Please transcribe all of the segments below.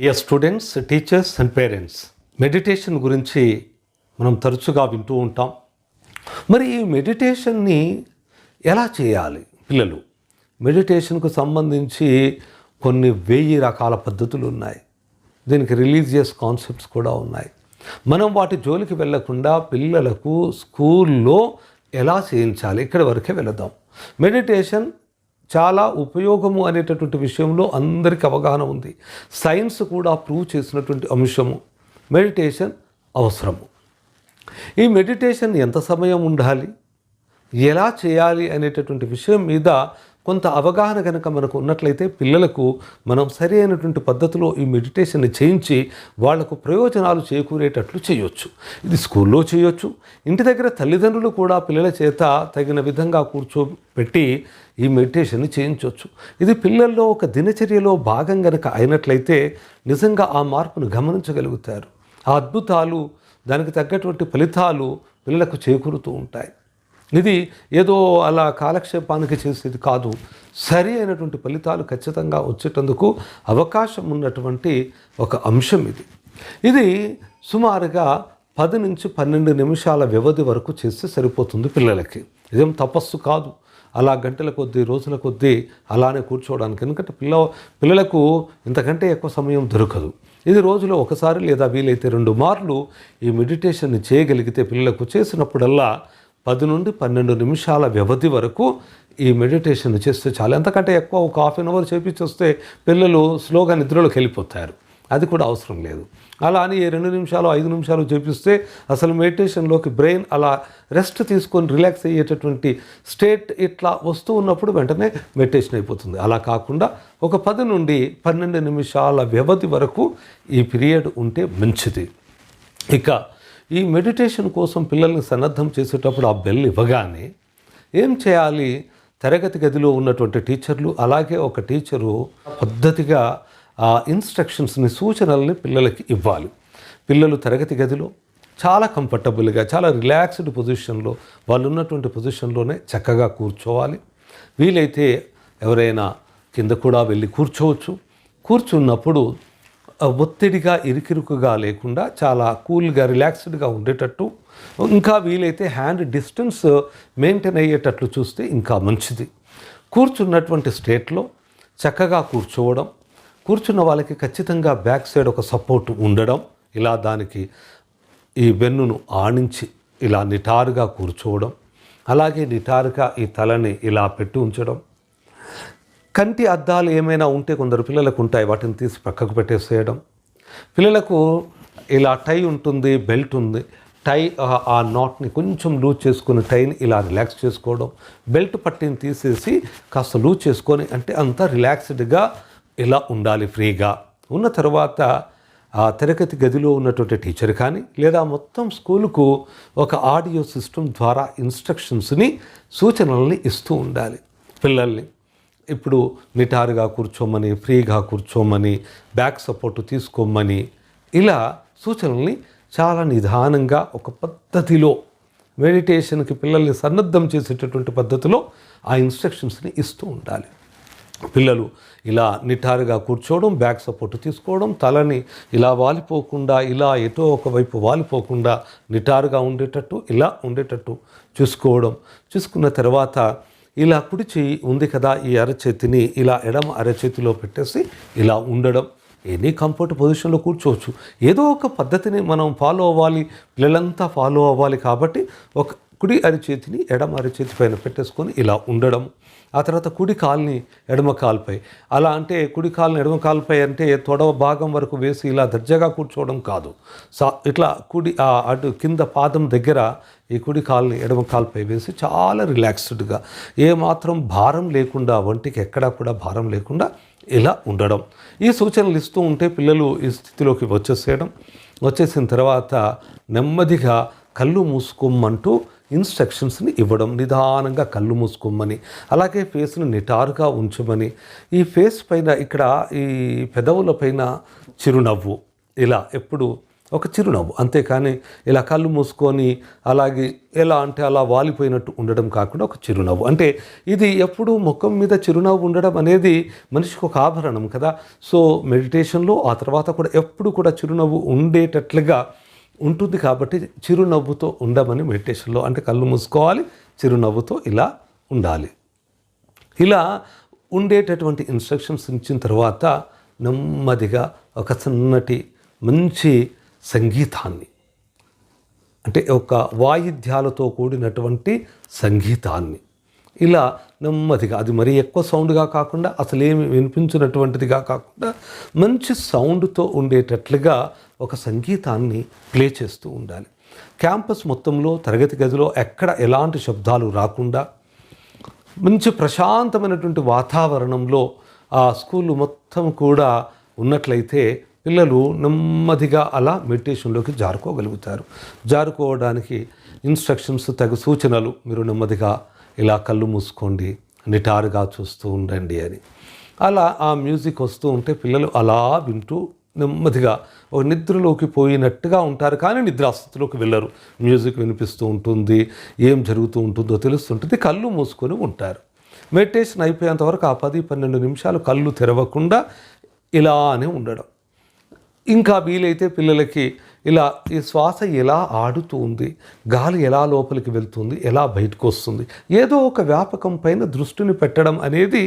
Dear students teachers and parents meditation గురించి మనం తరచుగా వింటూ ఉంటాం. మరి ఈ మెడిటేషన్ని ఎలా చేయాలి పిల్లలు? మెడిటేషన్కు సంబంధించి కొన్ని వెయ్యి రకాల పద్ధతులు ఉన్నాయి. దీనికి రిలీజియస్ కాన్సెప్ట్స్ కూడా ఉన్నాయి. మనం వాటి జోలికి వెళ్ళకుండా పిల్లలకు స్కూల్లో ఎలా చేయించాలి? ఇక్కడ వరకే వెళదాం. మెడిటేషన్ చాలా ఉపయోగము అనేటటువంటి విషయంలో అందరికీ అవగాహన ఉంది. సైన్స్ కూడా ప్రూవ్ చేసినటువంటి అంశము. మెడిటేషన్ అవసరము. ఈ మెడిటేషన్ ఎంత సమయం ఉండాలి? ఎలా చేయాలి అనేటటువంటి విషయం మీద కొంత అవగాహన కనుక మనకు ఉన్నట్లయితే పిల్లలకు మనం సరి అయినటువంటి పద్ధతిలో ఈ మెడిటేషన్ని చేయించి వాళ్ళకు ప్రయోజనాలు చేకూరేటట్లు చేయొచ్చు. ఇది స్కూల్లో చేయొచ్చు. ఇంటి దగ్గర తల్లిదండ్రులు కూడా పిల్లల చేత తగిన విధంగా కూర్చోబెట్టి ఈ మెడిటేషన్ని చేయించవచ్చు ఇది పిల్లల్లో ఒక దినచర్యలో భాగం గనక అయినట్లయితే నిజంగా ఆ మార్పును గమనించగలుగుతారు. ఆ అద్భుతాలు దానికి తగ్గటువంటి ఫలితాలు పిల్లలకు చేకూరుతూ ఉంటాయి. ఇది ఏదో అలా కాలక్షేపానికి చేసేది కాదు. సరి అయినటువంటి ఫలితాలు ఖచ్చితంగా వచ్చేటందుకు అవకాశం ఉన్నటువంటి ఒక అంశం ఇది. ఇది సుమారుగా పది నుంచి పన్నెండు నిమిషాల వ్యవధి వరకు చేస్తే సరిపోతుంది పిల్లలకి. ఇదేం తపస్సు కాదు. అలా గంటల కొద్దీ రోజుల కొద్దీ అలానే కూర్చోవడానికి. ఎందుకంటే పిల్ల పిల్లలకు ఇంతకంటే ఎక్కువ సమయం దొరకదు. ఇది రోజులో ఒకసారి లేదా వీలైతే రెండు మార్లు ఈ మెడిటేషన్ని చేయగలిగితే పిల్లలకు చేసినప్పుడల్లా పది నుండి పన్నెండు నిమిషాల వ్యవధి వరకు ఈ మెడిటేషన్ చేస్తే చాలా. ఎంతకంటే ఎక్కువ ఒక హాఫ్ అన్ అవర్ చేపించొస్తే పిల్లలు స్లోగా నిద్రలోకి వెళ్ళిపోతారు. అది కూడా అవసరం లేదు. అలా అని రెండు నిమిషాలు ఐదు నిమిషాలు చేపిస్తే అసలు మెడిటేషన్లోకి బ్రెయిన్ అలా రెస్ట్ తీసుకొని రిలాక్స్ అయ్యేటటువంటి స్టేట్ ఇట్లా వస్తూ ఉన్నప్పుడు వెంటనే మెడిటేషన్ అయిపోతుంది. అలా కాకుండా ఒక పది నుండి పన్నెండు నిమిషాల వ్యవధి వరకు ఈ పీరియడ్ ఉంటే మంచిది. ఇక ఈ మెడిటేషన్ కోసం పిల్లల్ని సన్నద్ధం చేసేటప్పుడు ఆ బెల్ ఇవ్వగానే ఏం చేయాలి? తరగతి గదిలో ఉన్నటువంటి టీచర్లు అలాగే ఒక టీచరు పద్ధతిగా ఆ ఇన్స్ట్రక్షన్స్ని సూచనల్ని పిల్లలకి ఇవ్వాలి. పిల్లలు తరగతి గదిలో చాలా కంఫర్టబుల్గా చాలా రిలాక్స్డ్ పొజిషన్లో వాళ్ళు ఉన్నటువంటి పొజిషన్లోనే చక్కగా కూర్చోవాలి. వీలైతే ఎవరైనా కింద కూడా వెళ్ళి కూర్చోవచ్చు. కూర్చున్నప్పుడు ఒత్తిడిగా ఇరుకిరుకుగా లేకుండా చాలా కూల్గా రిలాక్స్డ్గా ఉండేటట్టు ఇంకా వీలైతే హ్యాండ్ డిస్టెన్స్ మెయింటైన్ అయ్యేటట్లు చూస్తే ఇంకా మంచిది. కూర్చున్నటువంటి స్టేట్లో చక్కగా కూర్చోవడం కూర్చున్న వాళ్ళకి ఖచ్చితంగా బ్యాక్ సైడ్ ఒక సపోర్ట్ ఉండడం ఇలా దానికి ఈ వెన్నును ఆణించి ఇలా నిటారుగా కూర్చోవడం అలాగే నిటారుగా ఈ తలని ఇలా పెట్టి ఉంచడం కంటి అద్దాలు ఏమైనా ఉంటే కొందరు పిల్లలకు ఉంటాయి. వాటిని తీసి పక్కకు పెట్టేసేయడం. పిల్లలకు ఇలా టై ఉంటుంది బెల్ట్ ఉంది. టై ఆ- నాట్ని కొంచెం లూజ్ చేసుకుని టైని ఇలా రిలాక్స్ చేసుకోవడం. బెల్ట్ పట్టిని తీసేసి కాస్త లూజ్ చేసుకొని అంటే అంతా రిలాక్స్డ్గా ఇలా ఉండాలి ఫ్రీగా. ఉన్న తర్వాత ఆ తరగతి గదిలో ఉన్నటువంటి టీచర్ కానీ లేదా మొత్తం స్కూలుకు ఒక ఆడియో సిస్టమ్ ద్వారా ఇన్స్ట్రక్షన్స్ని సూచనల్ని ఇస్తూ ఉండాలి పిల్లల్ని. ఇప్పుడు నిటారుగా కూర్చోమని ఫ్రీగా కూర్చోమని బ్యాక్ సపోర్ట్ తీసుకోమని ఇలా సూచనల్ని చాలా నిదానంగా ఒక పద్ధతిలో మెడిటేషన్కి పిల్లల్ని సన్నద్ధం చేసేటటువంటి పద్ధతిలో ఆ ఇన్స్ట్రక్షన్స్ని ఇస్తూ ఉండాలి. పిల్లలు ఇలా నిటారుగా కూర్చోవడం బ్యాక్ సపోర్ట్ తీసుకోవడం తలని ఇలా వాలిపోకుండా ఇలా ఎటో ఒకవైపు వాలిపోకుండా నిటారుగా ఉండేటట్టు ఇలా ఉండేటట్టు చూసుకోవడం. చూసుకున్న తర్వాత ఇలా కుడి చేయి ఉంది కదా ఈ అరచేతిని ఇలా ఎడమ అరచేతిలో పెట్టేసి ఇలా ఉండడం. ఎనీ కంఫర్ట్ పొజిషన్లో కూర్చోవచ్చు. ఏదో ఒక పద్ధతిని మనం ఫాలో అవ్వాలి పిల్లలంతా ఫాలో అవ్వాలి కాబట్టి ఒక కుడి అరిచేతిని ఎడమ అరిచేతి పైన పెట్టేసుకొని ఇలా ఉండడం. ఆ తర్వాత కుడి కాల్ని ఎడమ కాలుపై. అలా అంటే కుడి కాల్ని ఎడమ కాలుపై అంటే తొడవ భాగం వరకు వేసి ఇలా దర్జాగా కూర్చోవడం కాదు. సా ఇట్లా కుడి అటు కింద పాదం దగ్గర ఈ కుడి కాల్ని ఎడమ కాలుపై వేసి చాలా రిలాక్స్డ్గా ఏమాత్రం భారం లేకుండా వంటికి ఎక్కడా కూడా భారం లేకుండా ఇలా ఉండడం. ఈ సూచనలు ఇస్తూ ఉంటే పిల్లలు ఈ స్థితిలోకి వచ్చేసేయడం. వచ్చేసిన తర్వాత నెమ్మదిగా కళ్ళు మూసుకోమంటూ ఇన్స్ట్రక్షన్స్ని ఇవ్వడం నిదానంగా కళ్ళు మూసుకోమని అలాగే ఫేస్ని నిటారుగా ఉంచమని ఈ ఫేస్ పైన ఇక్కడ ఈ పెదవుల పైన చిరునవ్వు ఇలా ఎప్పుడు ఒక చిరునవ్వు. అంతేకాని ఇలా కళ్ళు మూసుకొని అలాగే ఎలా అంటే అలా వాలిపోయినట్టు ఉండడం కాకుండా ఒక చిరునవ్వు. అంటే ఇది ఎప్పుడూ ముఖం మీద చిరునవ్వు ఉండడం అనేది మనిషికి ఒక ఆభరణం కదా. సో మెడిటేషన్లో ఆ తర్వాత కూడా ఎప్పుడు కూడా చిరునవ్వు ఉండేటట్లుగా ఉంటుంది కాబట్టి చిరునవ్వుతో ఉండమని మెడిటేషన్లో అంటే కళ్ళు మూసుకోవాలి చిరునవ్వుతో ఇలా ఉండాలి. ఇలా ఉండేటటువంటి ఇన్స్ట్రక్షన్స్ ఇచ్చిన తర్వాత నెమ్మదిగా ఒక సన్నటి మంచి సంగీతాన్ని అంటే ఒక వాయిద్యాలతో కూడినటువంటి సంగీతాన్ని ఇలా నెమ్మదిగా అది మరీ ఎక్కువ సౌండ్గా కాకుండా అసలేమి వినిపించినటువంటిదిగా కాకుండా మంచి సౌండ్తో ఉండేటట్లుగా ఒక సంగీతాన్ని ప్లే చేస్తూ ఉండాలి. క్యాంపస్ మొత్తంలో తరగతి గదిలో ఎక్కడ ఎలాంటి శబ్దాలు రాకుండా మంచి ప్రశాంతమైనటువంటి వాతావరణంలో ఆ స్కూల్ మొత్తం కూడా ఉన్నట్లయితే పిల్లలు నెమ్మదిగా అలా మెడిటేషన్లోకి జారుకోగలుగుతారు. జారుకోవడానికి ఇన్స్ట్రక్షన్స్ తగు సూచనలు మీరు నెమ్మదిగా ఇలా కళ్ళు మూసుకోండి నిటారుగా చూస్తూ ఉండండి అని. అలా ఆ మ్యూజిక్ వస్తూ ఉంటే పిల్లలు అలా వింటూ నెమ్మదిగా ఒక నిద్రలోకి పోయినట్టుగా ఉంటారు కానీ నిద్రాస్థితిలోకి వెళ్ళరు. మ్యూజిక్ వినిపిస్తూ ఉంటుంది ఏం జరుగుతూ ఉంటుందో తెలుస్తుంటుంది కళ్ళు మూసుకొని ఉంటారు. మెడిటేషన్ అయిపోయేంత వరకు ఆ పది పన్నెండు నిమిషాలు కళ్ళు తెరవకుండా ఇలానే ఉండడం. ఇంకా వీలైతే పిల్లలకి ఇలా ఈ శ్వాస ఎలా ఆడుతూ ఉంది గాలి ఎలా లోపలికి వెళ్తుంది ఎలా బయటకు వస్తుంది ఏదో ఒక వ్యాపకం పైన దృష్టిని పెట్టడం అనేది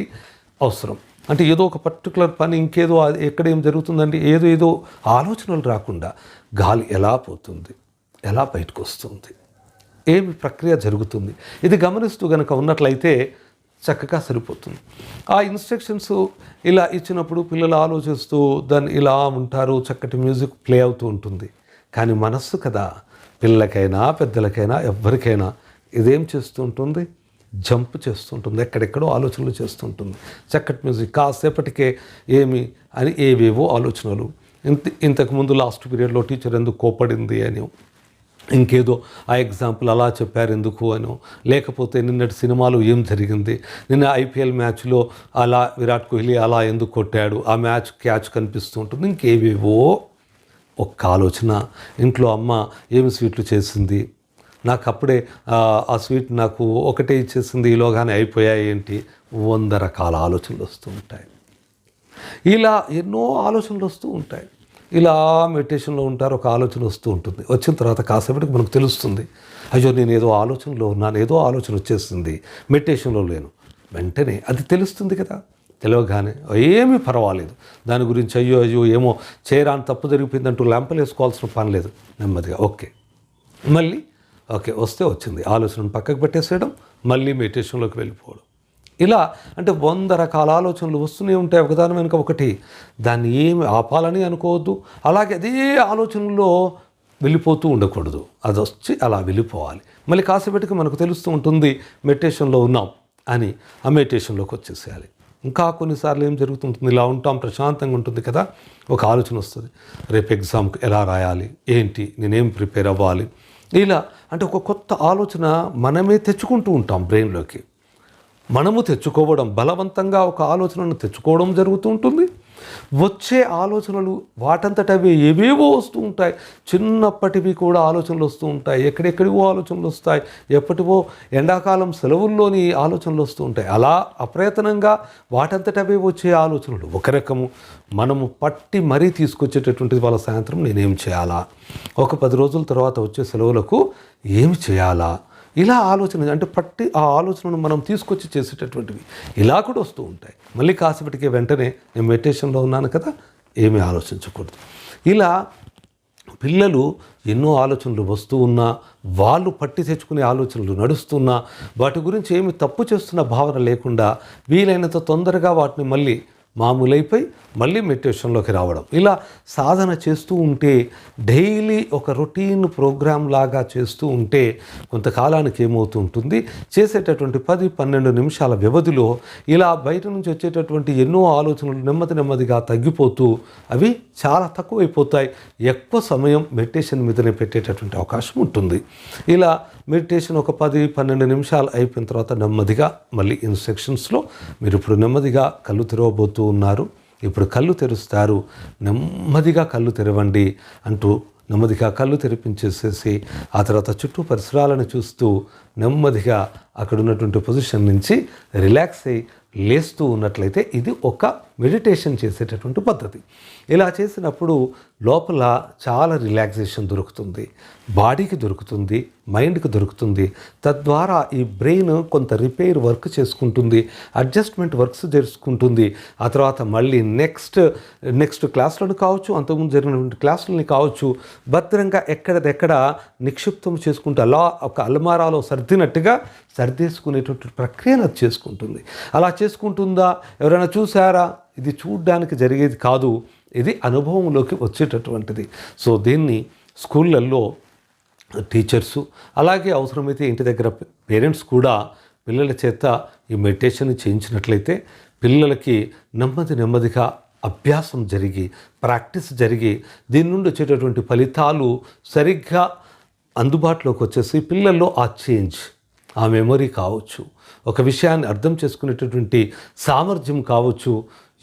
అవసరం. అంటే ఏదో ఒక పర్టికులర్ పని ఇంకేదో అది ఎక్కడ ఏం జరుగుతుందంటే ఏదో ఏదో ఆలోచనలు రాకుండా గాలి ఎలా పోతుంది ఎలా బయటకు వస్తుంది ఏమి ప్రక్రియ జరుగుతుంది. ఇది గమనిస్తూ కనుక ఉన్నట్లయితే చక్కగా సరిపోతుంది. ఆ ఇన్స్ట్రక్షన్స్ ఇలా ఇచ్చినప్పుడు పిల్లలు ఆలోచిస్తూ దాన్ని ఇలా ఉంటారు చక్కటి మ్యూజిక్ ప్లే అవుతూ ఉంటుంది. కానీ మనస్సు కదా పిల్లలకైనా పెద్దలకైనా ఎవరికైనా ఇదేం చేస్తూ ఉంటుంది? జంప్ చేస్తుంటుంది ఎక్కడెక్కడో ఆలోచనలు చేస్తుంటుంది. చక్కటి మ్యూజిక్ కాసేపటికే ఏమి అని ఏవేవో ఆలోచనలు. ఇంత ఇంతకుముందు లాస్ట్ పీరియడ్లో టీచర్ ఎందుకు కోపడింది అని ఇంకేదో ఆ ఎగ్జాంపుల్ అలా చెప్పారు ఎందుకు అని లేకపోతే నిన్నటి సినిమాలో ఏం జరిగింది? నిన్న ఐపీఎల్ మ్యాచ్లో అలా విరాట్ కోహ్లీ అలా ఎందుకు కొట్టాడు? ఆ మ్యాచ్ క్యాచ్ కనిపిస్తూ ఉంటుంది. ఇంకేవేవో ఒక్క ఆలోచన. ఇంట్లో అమ్మ ఏమి స్వీట్లు చేసింది? నాకు అప్పుడే ఆ, స్వీట్ నాకు ఒకటే ఇచ్చేసింది ఈలోగానే అయిపోయాయి ఏంటి? వంద రకాల ఆలోచనలు వస్తూ ఉంటాయి. ఇలా ఎన్నో ఆలోచనలు వస్తూ ఉంటాయి. ఇలా మెడిటేషన్లో ఉంటారు ఒక ఆలోచన వస్తూ ఉంటుంది. వచ్చిన తర్వాత కాసేపటికి మనకు తెలుస్తుంది అయ్యో నేను ఏదో ఆలోచనలో ఉన్నాను ఏదో ఆలోచన వచ్చేస్తుంది మెడిటేషన్లో లేను. వెంటనే అది తెలుస్తుంది కదా. తెలియగానే ఏమీ పర్వాలేదు. దాని గురించి అయ్యో అయ్యో ఏమో చేయరాని తప్పు జరిగిపోయిందంటూ ల్యాంపలు వేసుకోవాల్సిన పని లేదు. నెమ్మదిగా ఓకే. మళ్ళీ ఓకే వస్తే వచ్చింది. ఆలోచనను పక్కకు పెట్టేసేయడం మళ్ళీ మెడిటేషన్లోకి వెళ్ళిపోవడం. ఇలా అంటే వంద రకాల ఆలోచనలు వస్తూనే ఉంటాయి ఒకదాని వెనుక ఒకటి. దాన్ని ఏమి ఆపాలని అనుకోవద్దు. అలాగే అదే ఆలోచనలో వెళ్ళిపోతూ ఉండకూడదు. అది వచ్చి అలా వెళ్ళిపోవాలి. మళ్ళీ కాసేపటికి మనకు తెలుస్తూ ఉంటుంది మెడిటేషన్లో ఉన్నాం అని ఆ మెడిటేషన్లోకి వచ్చేసేయాలి. ఇంకా కొన్నిసార్లు ఏం జరుగుతుంటుంది ఇలా ఉంటాం ప్రశాంతంగా ఉంటుంది కదా ఒక ఆలోచన వస్తుంది. రేపు ఎగ్జామ్కి ఎలా రాయాలి ఏంటి నేనేం ప్రిపేర్ అవ్వాలి ఇలా అంటే ఒక కొత్త ఆలోచన మనమే తెచ్చుకుంటూ ఉంటాం బ్రెయిన్లోకి. మనము తెచ్చుకోవడం బలవంతంగా ఒక ఆలోచనను తెచ్చుకోవడం జరుగుతూ ఉంటుంది. వచ్చే ఆలోచనలు వాటంతటవే ఏవేవో వస్తూ ఉంటాయి. చిన్నప్పటివి కూడా ఆలోచనలు వస్తూ ఉంటాయి. ఎక్కడెక్కడివో ఆలోచనలు వస్తాయి. ఎప్పటివో ఎండాకాలం సెలవుల్లోని ఆలోచనలు వస్తూ ఉంటాయి. అలా అప్రయత్నంగా వాటంతటవే వచ్చే ఆలోచనలు. ఒక రకము మనము పట్టి మరీ తీసుకొచ్చేటటువంటిది వాళ్ళ సాయంత్రం నేనేం చేయాలా? ఒక పది రోజుల తర్వాత వచ్చే సెలవులకు ఏమి చేయాలా? ఇలా ఆలోచన అంటే పట్టి ఆ ఆలోచనను మనం తీసుకొచ్చి చేసేటటువంటివి ఇలా కూడా వస్తూ ఉంటాయి. మళ్ళీ కాసేపటికే వెంటనే నేను మెడిటేషన్లో ఉన్నాను కదా ఏమీ ఆలోచించకూడదు. ఇలా పిల్లలు ఎన్నో ఆలోచనలు వస్తూ ఉన్నా వాళ్ళు పట్టి తెచ్చుకునే ఆలోచనలు నడుస్తున్నా వాటి గురించి ఏమి తప్పు చేస్తున్న భావన లేకుండా వీలైనంత తొందరగా వాటిని మళ్ళీ మామూలైపోయి మళ్ళీ మెడిటేషన్లోకి రావడం. ఇలా సాధన చేస్తూ ఉంటే డైలీ ఒక రొటీన్ ప్రోగ్రామ్ లాగా చేస్తూ ఉంటే కొంతకాలానికి ఏమవుతూ ఉంటుంది? చేసేటటువంటి పది పన్నెండు నిమిషాల వ్యవధిలో ఇలా బయట నుంచి వచ్చేటటువంటి ఎన్నో ఆలోచనలు నెమ్మది నెమ్మదిగా తగ్గిపోతూ అవి చాలా తక్కువైపోతాయి. ఎక్కువ సమయం మెడిటేషన్ మీదనే పెట్టేటటువంటి అవకాశం ఉంటుంది. ఇలా మెడిటేషన్ ఒక పది పన్నెండు నిమిషాలు అయిపోయిన తర్వాత నెమ్మదిగా మళ్ళీ ఇన్స్ట్రక్షన్స్లో మీరు ఇప్పుడు నెమ్మదిగా కళ్ళు తెరవబోతూ ఉన్నారు. ఇప్పుడు కళ్ళు తెరుస్తారు. నెమ్మదిగా కళ్ళు తెరవండి అంటూ నెమ్మదిగా కళ్ళు తెరిపించేసేసి ఆ తర్వాత చుట్టూ పరిసరాలను చూస్తూ నెమ్మదిగా అక్కడ ఉన్నటువంటి పొజిషన్ నుంచి రిలాక్స్ అయ్యి లేస్తూ ఉన్నట్లయితే ఇది ఒక మెడిటేషన్ చేసేటటువంటి పద్ధతి. ఇలా చేసినప్పుడు లోపల చాలా రిలాక్సేషన్ దొరుకుతుంది. బాడీకి దొరుకుతుంది మైండ్కి దొరుకుతుంది. తద్వారా ఈ బ్రెయిన్ కొంత రిపేర్ వర్క్ చేసుకుంటుంది అడ్జస్ట్మెంట్ వర్క్స్ చేసుకుంటుంది. ఆ తర్వాత మళ్ళీ నెక్స్ట్ నెక్స్ట్ క్లాసులను కావచ్చు అంతకుముందు జరిగినటువంటి క్లాసులని కావచ్చు భద్రంగా ఎక్కడదెక్కడ నిక్షిప్తం చేసుకుంటూ అలా ఒక అల్మారాలో సర్దినట్టుగా సర్దేసుకునేటువంటి ప్రక్రియను అది చేసుకుంటుంది. అలా చేసుకుంటుందా? ఎవరైనా చూసారా ఇది చూడడానికి జరిగేది కాదు ఇది అనుభవంలోకి వచ్చేటటువంటిది. సో దీన్ని స్కూళ్ళల్లో టీచర్సు అలాగే అవసరమైతే ఇంటి దగ్గర పేరెంట్స్ కూడా పిల్లల చేత ఈ మెడిటేషన్ చేయించినట్లయితే పిల్లలకి నెమ్మది నెమ్మదిగా అభ్యాసం జరిగి ప్రాక్టీస్ జరిగి దీని నుండి వచ్చేటటువంటి ఫలితాలు సరిగ్గా అందుబాటులోకి వచ్చేసి పిల్లల్లో ఆ చేంజ్ ఆ మెమొరీ కావచ్చు. ఒక విషయాన్ని అర్థం చేసుకునేటటువంటి సామర్థ్యం కావచ్చు.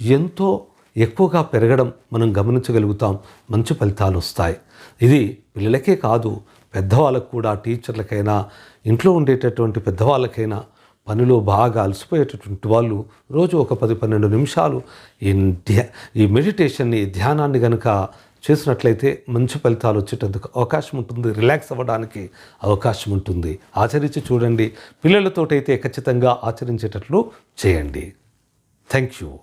ఎంతో ఎక్కువగా పెరగడం మనం గమనించగలుగుతాం. మంచి ఫలితాలు వస్తాయి. ఇది పిల్లలకే కాదు పెద్దవాళ్ళకు కూడా టీచర్లకైనా ఇంట్లో ఉండేటటువంటి పెద్దవాళ్ళకైనా పనిలో బాగా అలసిపోయేటటువంటి వాళ్ళు రోజు ఒక పది పన్నెండు నిమిషాలు ఈ ధ్యా ఈ మెడిటేషన్ని ధ్యానాన్ని కనుక చేసినట్లయితే మంచి ఫలితాలు వచ్చేటందుకు అవకాశం ఉంటుంది. రిలాక్స్ అవ్వడానికి అవకాశం ఉంటుంది. ఆచరించి చూడండి. పిల్లలతోటైతే ఖచ్చితంగా ఆచరించేటట్లు చేయండి. Thank you.